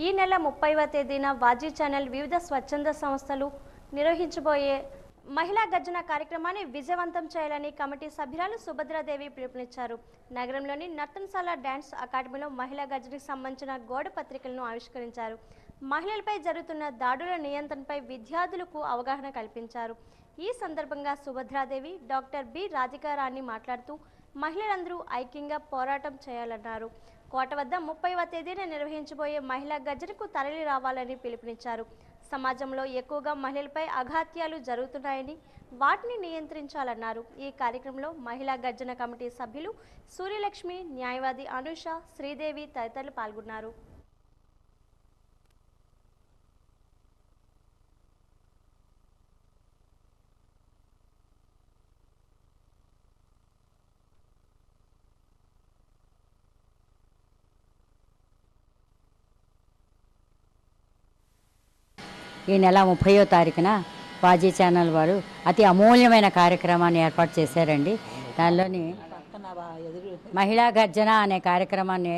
ఈ నెల ముప్పైవ తేదీన వాజీ ఛానల్ వివిధ స్వచ్ఛంద సంస్థలు నిర్వహించబోయే మహిళా గర్జన కార్యక్రమాన్ని విజయవంతం చేయాలని కమిటీ సభ్యురాలు సుభద్రాదేవి పిలుపునిచ్చారు. నగరంలోని నర్తన్శాల డ్యాన్స్ అకాడమీలో మహిళా గర్జనకు సంబంధించిన గోడ పత్రికలను ఆవిష్కరించారు. మహిళలపై జరుగుతున్న దాడుల నియంత్రణపై విద్యార్థులకు అవగాహన కల్పించారు. ఈ సందర్భంగా సుభద్రాదేవి డాక్టర్ బి రాధికారాణి మాట్లాడుతూ మహిళలందరూ ఐక్యంగా పోరాటం చేయాలన్నారు. కోట వద్ద ముప్పైవ తేదీన నిర్వహించబోయే మహిళా గర్జనకు తరలి రావాలని పిలుపునిచ్చారు. సమాజంలో ఎక్కువగా మహిళలపై అఘాత్యాలు జరుగుతున్నాయని వాటిని నియంత్రించాలన్నారు. ఈ కార్యక్రమంలో మహిళా గర్జన కమిటీ సభ్యులు సూర్యలక్ష్మి న్యాయవాది అనుష శ్రీదేవి తదితరులు పాల్గొన్నారు. ఈ నెల ముప్పయో తారీఖున వాజీ ఛానల్ వారు అతి అమూల్యమైన కార్యక్రమాన్ని ఏర్పాటు చేశారండి. దానిలోని మహిళా గర్జన అనే కార్యక్రమాన్ని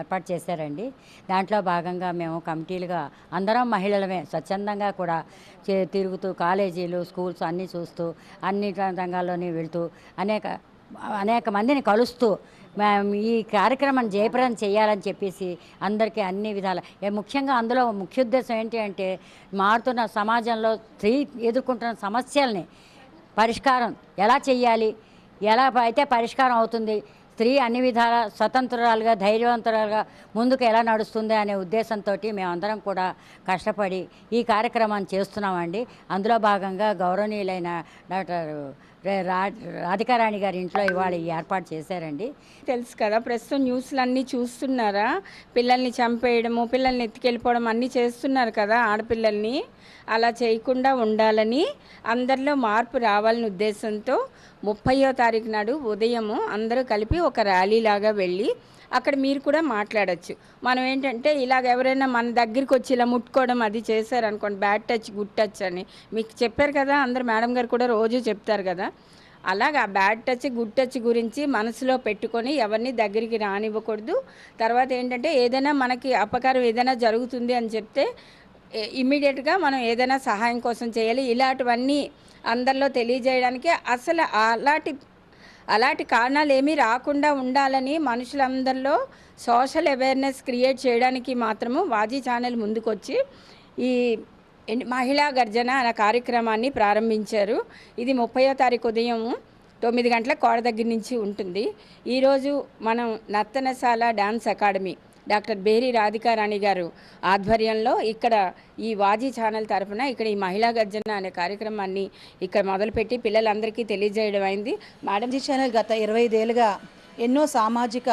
ఏర్పాటు చేశారండి. దాంట్లో భాగంగా మేము కమిటీలుగా అందరం మహిళలమే స్వచ్ఛందంగా కూడా తిరుగుతూ కాలేజీలు స్కూల్స్ అన్నీ చూస్తూ అన్ని రంగాల్లోని వెళ్తూ అనేక అనేక మందిని కలుస్తూ ఈ కార్యక్రమాన్ని జయప్రదం చేయాలని చెప్పేసి అందరికీ అన్ని విధాల ముఖ్యంగా అందులో ముఖ్య ఉద్దేశం ఏంటి అంటే మారుతున్న సమాజంలో స్త్రీ ఎదుర్కొంటున్న సమస్యల్ని పరిష్కారం ఎలా చేయాలి ఎలా అయితే పరిష్కారం అవుతుంది? స్త్రీ అన్ని విధాల స్వతంత్రాలుగా ధైర్యవంతురాలుగా ముందుకు ఎలా నడుస్తుంది అనే ఉద్దేశంతో మేమందరం కూడా కష్టపడి ఈ కార్యక్రమాన్ని చేస్తున్నామండి. అందులో భాగంగా గౌరవనీయులైన డాక్టర్ రాధికారాణి గారి ఇంట్లో ఇవాళ ఈ ఏర్పాటు చేశారండి. తెలుసు కదా ప్రస్తుతం న్యూస్లు అన్నీ చూస్తున్నారా? పిల్లల్ని చంపేయడము పిల్లల్ని ఎత్తుకెళ్ళిపోవడం అన్నీ చేస్తున్నారు కదా ఆడపిల్లల్ని. అలా చేయకుండా ఉండాలని అందరిలో మార్పు రావాలని ఉద్దేశంతో ముప్పయో తారీఖు నాడు ఉదయము అందరూ కలిపి ఒక ర్యాలీ లాగా వెళ్ళి అక్కడ మీరు కూడా మాట్లాడచ్చు. మనం ఏంటంటే ఇలాగ ఎవరైనా మన దగ్గరికి వచ్చి ఇలా ముట్టుకోవడం అది చేశారనుకోండి బ్యాడ్ టచ్ గుడ్ టచ్ అని. మీకు చెప్పారు కదా అందరు మేడం గారు కూడా రోజు చెప్తారు కదా. అలాగా బ్యాడ్ టచ్ గుడ్ టచ్ గురించి మనసులో పెట్టుకొని ఎవరిని దగ్గరికి రానివ్వకూడదు. తర్వాత ఏంటంటే ఏదైనా మనకి అపకారం ఏదైనా జరుగుతుంది అని చెప్తే ఇమ్మీడియట్గా మనం ఏదైనా సహాయం కోసం చేయాలి. ఇలాంటివన్నీ అందరిలో తెలియజేయడానికి అసలు అలాంటి అలాంటి కారణాలు ఏమీ రాకుండా ఉండాలని మనుషులందరిలో సోషల్ అవేర్నెస్ క్రియేట్ చేయడానికి మాత్రము వాజీ ఛానల్ ముందుకొచ్చి ఈ మహిళా గర్జన అనే కార్యక్రమాన్ని ప్రారంభించారు. ఇది ముప్పయో తారీఖు ఉదయం తొమ్మిది గంటల కోడ దగ్గర నుంచి ఉంటుంది. ఈరోజు మనం నర్తనశాల డ్యాన్స్ అకాడమీ డాక్టర్ బేరి రాధికారాణి గారు ఆధ్వర్యంలో ఇక్కడ ఈ వాజీ ఛానల్ తరఫున ఇక్కడ ఈ మహిళా గర్జన అనే కార్యక్రమాన్ని ఇక్కడ మొదలుపెట్టి పిల్లలందరికీ తెలియజేయడం అయింది. మేడం జీ ఛానల్ గత ఇరవై ఐదేళ్ళుగా ఎన్నో సామాజిక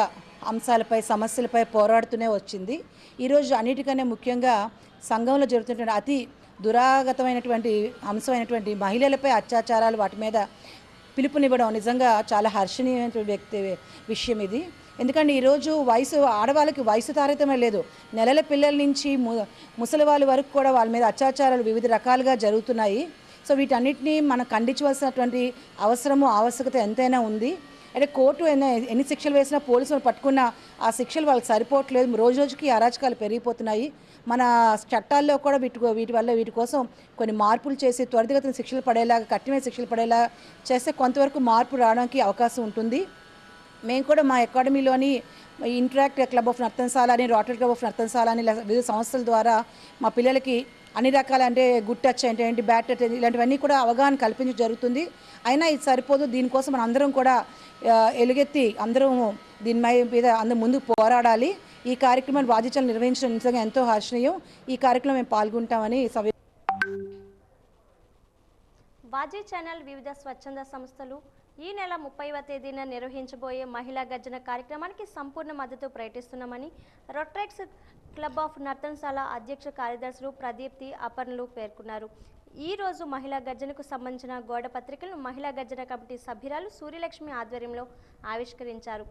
అంశాలపై సమస్యలపై పోరాడుతూనే వచ్చింది. ఈరోజు అన్నిటికన్నా ముఖ్యంగా సంఘంలో జరుగుతున్న అతి దురాగతమైనటువంటి అంశమైనటువంటి మహిళలపై అత్యాచారాలు వాటి మీద పిలుపునివ్వడం నిజంగా చాలా హర్షణీయమైన వ్యక్తి విషయం ఇది. ఎందుకంటే ఈరోజు వయసు ఆడవాళ్ళకి వయసు తారతమే లేదు. నెలల పిల్లల నుంచి ము ముసలి వాళ్ళ వరకు కూడా వాళ్ళ మీద అత్యాచారాలు వివిధ రకాలుగా జరుగుతున్నాయి. సో వీటన్నిటిని మనం ఖండించవలసినటువంటి అవసరము ఆవశ్యకత ఎంతైనా ఉంది. అంటే కోర్టు ఎన్ని ఎన్ని శిక్షలు వేసినా పోలీసులు పట్టుకున్న ఆ శిక్షలు వాళ్ళకి సరిపోవట్లేదు. రోజు రోజుకి అరాచకాలు పెరిగిపోతున్నాయి. మన చట్టాల్లో కూడా వీటి వీటి వల్ల వీటి కోసం కొన్ని మార్పులు చేసి త్వరితగతిన శిక్షలు పడేలాగా కఠినమైన శిక్షలు పడేలా చేస్తే కొంతవరకు మార్పు రావడానికి అవకాశం ఉంటుంది. మేము కూడా మా అకాడమీలోని ఇంటరాక్ట్ క్లబ్ ఆఫ్ నర్తనశాల అని రోటరీ క్లబ్ ఆఫ్ నర్తనశాల అని వివిధ సంస్థల ద్వారా మా పిల్లలకి అన్ని రకాల అంటే గుడ్ టచ్ అంటే ఏంటి బ్యాట్ టచ్ ఇలాంటివన్నీ కూడా అవగాహన కల్పించడం జరుగుతుంది. అయినా ఇది సరిపోదు. దీనికోసం మన అందరం కూడా ఎలుగెత్తి అందరం దీని మై- మీద అందరం ముందుకు పోరాడాలి. ఈ కార్యక్రమాన్ని బాధ్యతలు నిర్వహించడం నిజంగా ఎంతో హర్షణీయం. ఈ కార్యక్రమం మేము పాల్గొంటామని సవి వాజీ ఛానల్ వివిధ స్వచ్ఛంద సంస్థలు ఈ నెల ముప్పైవ తేదీన నిర్వహించబోయే మహిళా గర్జన కార్యక్రమానికి సంపూర్ణ మద్దతు ప్రకటిస్తున్నామని రొట్రెక్స్ క్లబ్ ఆఫ్ నర్తనశాల అధ్యక్ష కార్యదర్శులు ప్రదీప్తి అపర్ణలు పేర్కొన్నారు. ఈ రోజు మహిళా గర్జనకు సంబంధించిన గోడ పత్రికలను మహిళా గర్జన కమిటీ సభ్యురాలు సూర్యలక్ష్మి ఆధ్వర్యంలో ఆవిష్కరించారు.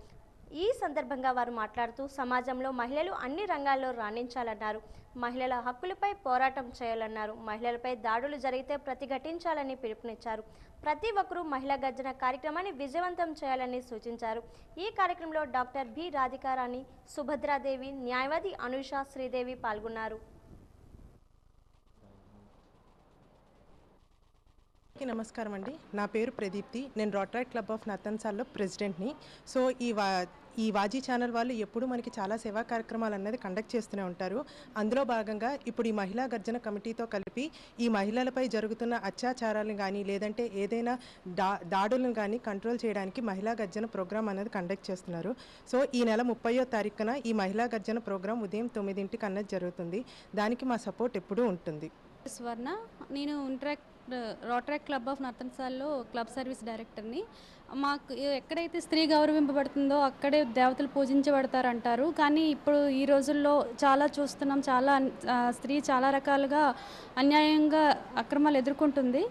ఈ సందర్భంగా వారు మాట్లాడుతూ సమాజంలో మహిళలు అన్ని రంగాల్లో రాణించాలన్నారు. మహిళల హక్కులపై పోరాటం చేయాలన్నారు. మహిళలపై దాడులు జరిగితే ప్రతిఘటించాలని పిలుపునిచ్చారు. ప్రతి ఒక్కరూ మహిళా గర్జన కార్యక్రమాన్ని విజయవంతం చేయాలని సూచించారు. ఈ కార్యక్రమంలో డాక్టర్ బి. రాధికారాణి సుభద్రాదేవి న్యాయవాది అనుష శ్రీదేవి పాల్గొన్నారు. నమస్కారం అండి. నా పేరు ప్రదీప్తి. నేను రోటరీ క్లబ్ ఆఫ్ నతన్సాల్లో ప్రెసిడెంట్ని. సో ఈ వా ఈ వాజీ ఛానల్ వాళ్ళు ఎప్పుడూ మనకి చాలా సేవా కార్యక్రమాలు అనేది కండక్ట్ చేస్తూనే ఉంటారు. అందులో భాగంగా ఇప్పుడు ఈ మహిళా గర్జన కమిటీతో కలిపి ఈ మహిళలపై జరుగుతున్న అత్యాచారాలను కానీ లేదంటే ఏదైనా దా దాడులను కానీ కంట్రోల్ చేయడానికి మహిళా గర్జన ప్రోగ్రామ్ అనేది కండక్ట్ చేస్తున్నారు. సో ఈ నెల ముప్పయో తారీఖున ఈ మహిళా గర్జన ప్రోగ్రాం ఉదయం తొమ్మిదింటికి అన్నది జరుగుతుంది. దానికి మా సపోర్ట్ ఎప్పుడూ ఉంటుంది. స్వర్ణ నేను ఇంట్రాక్ట్ రోటరాక్ట్ క్లబ్ ఆఫ్ నర్తన్సాల్లో క్లబ్ సర్వీస్ డైరెక్టర్ని. మాకు ఎక్కడైతే స్త్రీ గౌరవింపబడుతుందో అక్కడే దేవతలు పూజించబడతారంటారు. కానీ ఇప్పుడు ఈ రోజుల్లో చాలా చూస్తున్నాం చాలా స్త్రీ చాలా రకాలుగా అన్యాయంగా అక్రమాలు ఎదుర్కొంటుంది.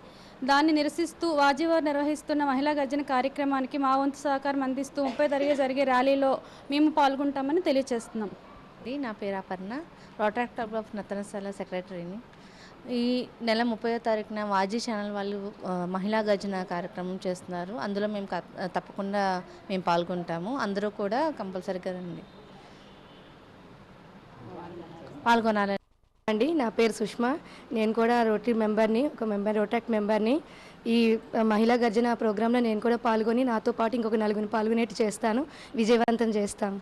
దాన్ని నిరసిస్తూ వాజీవారు నిర్వహిస్తున్న మహిళా గర్జన కార్యక్రమానికి మా వంతు సహకారం అందిస్తూ ముప్పై తరగతి జరిగే ర్యాలీలో మేము పాల్గొంటామని తెలియజేస్తున్నాం నా పేరు Aparna. Rotaract club of Nartanasala సెక్రటరీని. ఈ నెల ముప్పై తారీఖున వాజీ ఛానల్ వాళ్ళు మహిళా గర్జన కార్యక్రమం చేస్తున్నారు. అందులో మేము తప్పకుండా మేము పాల్గొంటాము. అందరూ కూడా కంపల్సరీగా రండి. పాల్గొనాలని. అండి నా పేరు సుష్మా. నేను కూడా రోటరీ మెంబర్ని ఒక మెంబర్ రోటాక్ మెంబర్ని. ఈ మహిళా గర్జన ప్రోగ్రాంలో నేను కూడా పాల్గొని నాతో పాటు ఇంకొక నలుగురిని పాల్గొనేట్టు చేస్తాను. విజయవంతం చేస్తాము